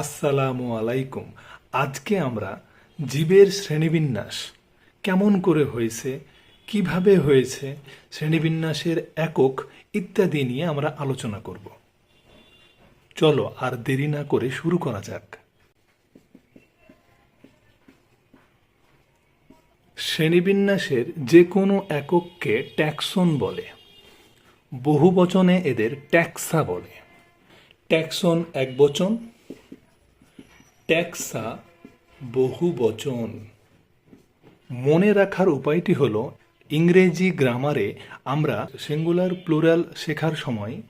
আসসালামু আলাইকুম। আজকে আমরা জীবের শ্রেণীবিন্যাস কেমন করে হয়েছে, কীভাবে হয়েছে, শ্রেণীবিন্যাসের একক ইত্যাদি নিয়ে আমরা আলোচনা করব। চলো আর দেরি না করে শুরু করা যাক। শ্রেণীবিন্যাসের যে কোনো একককে ট্যাক্সন বলে, বহুবচনে এদের ট্যাক্সা বলে। ট্যাক্সন এক বচন ট্যাক্সা বহু বচন। মনে রাখার উপায়টি হলো, ইংরেজি গ্রামারে আমরা সিঙ্গুলার প্লুরাল শেখার সময়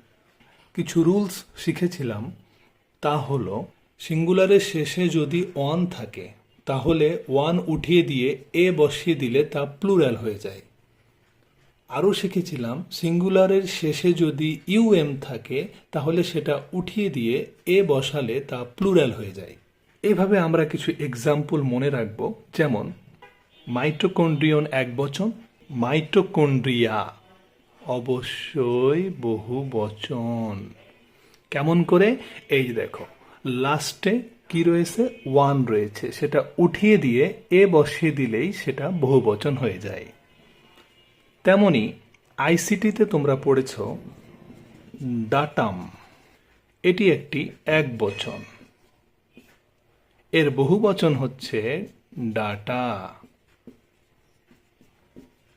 কিছু রুলস শিখেছিলাম। তা হলো সিঙ্গুলারের শেষে যদি ওয়ান থাকে, তাহলে ওয়ান উঠিয়ে দিয়ে এ বসিয়ে দিলে তা প্লুরাল হয়ে যায়। আরও শিখেছিলাম, সিঙ্গুলারের শেষে যদি ইউএম থাকে, তাহলে সেটা উঠিয়ে দিয়ে এ বসালে তা প্লুরাল হয়ে যায়। এভাবে আমরা কিছু এক্সাম্পল মনে রাখব, যেমন মাইটোকন্ড্রিয়ন এক বচন মাইটোকন্ড্রিয়া অবশ্যই বহু বচন। কেমন করে? এই দেখো লাস্টে কি রয়েছে? ওয়ান রয়েছে। সেটা উঠিয়ে দিয়ে এ বসিয়ে দিলেই সেটা বহু বচন হয়ে যায়। তেমনি আইসিটিতে তোমরা পড়েছ ডাটাম এটি একটি এক বচন। এর বহু বচন হচ্ছে ডাটা।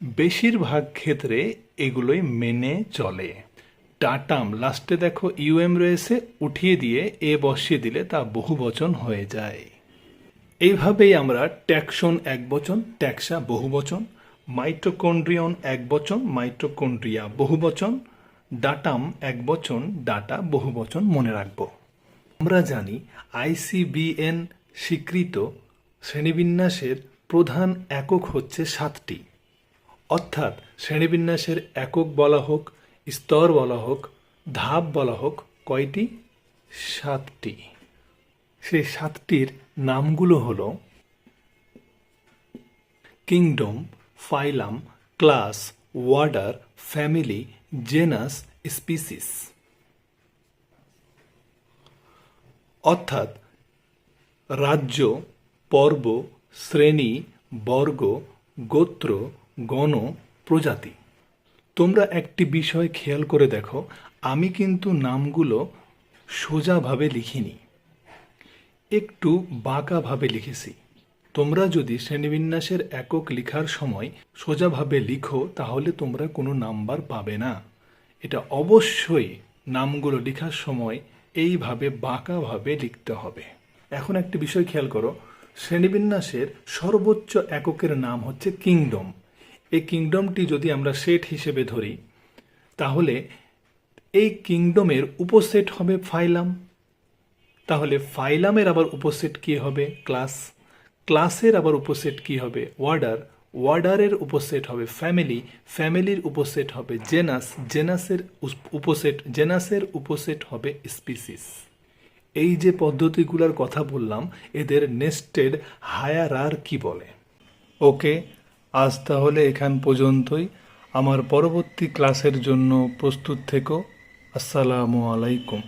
বেশিরভাগ ক্ষেত্রে এগুলোই মেনে চলে। টাটাম লাস্টে দেখো ইউএম রয়েছে, উঠিয়ে দিয়ে এ বসিয়ে দিলে তা বহু বচন হয়ে যায়। এইভাবেই আমরা ট্যাক্সন এক বচন ট্যাক্সা বহু বচন মাইটোকন্ড্রিয়ন এক বচন মাইটোকন্ড্রিয়া বহু বচন ডাটাম এক বচন ডাটা বহু বচন মনে রাখব। আমরা জানি আইসিবিএন স্বীকৃত শ্রেণীবিন্যাসের প্রধান একক হচ্ছে সাতটি। অর্থাৎ শ্রেণীবিন্যাসের একক বলা হোক, স্তর বলা হোক, ধাপ বলা হোক কয়টি? সাতটি। সেই সাতটির নামগুলো হলো kingdom, phylum, class, order, family, genus, species. অর্থাৎ রাজ্য, পর্ব, শ্রেণি, বর্গ, গোত্র, গণ, প্রজাতি। তোমরা একটি বিষয় খেয়াল করে দেখো, আমি কিন্তু নামগুলো সোজাভাবে লিখিনি। একটু বাঁকাভাবে লিখেছি। তোমরা যদি শ্রেণীবিন্যাসের একক লিখার সময় সোজাভাবে লিখো, তাহলে তোমরা কোনো নাম্বার পাবে না। এটা অবশ্যই নামগুলো লেখার সময় এইভাবে বাঁকাভাবে লিখতে হবে। এখন একটি বিষয় খেয়াল করো। শ্রেণীবিন্যাসের সর্বোচ্চ এককের নাম হচ্ছে কিংডম। এই কিংডমটি যদি আমরা সেট হিসেবে ধরি, তাহলে এই কিংডমের উপসেট হবে ফাইলাম। তাহলে ফাইলামের আবার উপসেট কি হবে? ক্লাস। ক্লাসের আবার উপসেট কি হবে? ওয়ার্ডার ওয়ার্ডারের উপসেট হবে ফ্যামিলি। ফ্যামিলির উপসেট হবে জেনাস। জেনাসের উপসেট জেনাসের উপসেট হবে স্পিসিস। এই যে পদ্ধতিগুলোর কথা বললাম, এদের নেস্টেড হায়ার আর কি বলে। ওকে, আজ তাহলে এখান পর্যন্তই। আমার পরবর্তী ক্লাসের জন্য প্রস্তুত থেকো। আসসালামু আলাইকুম।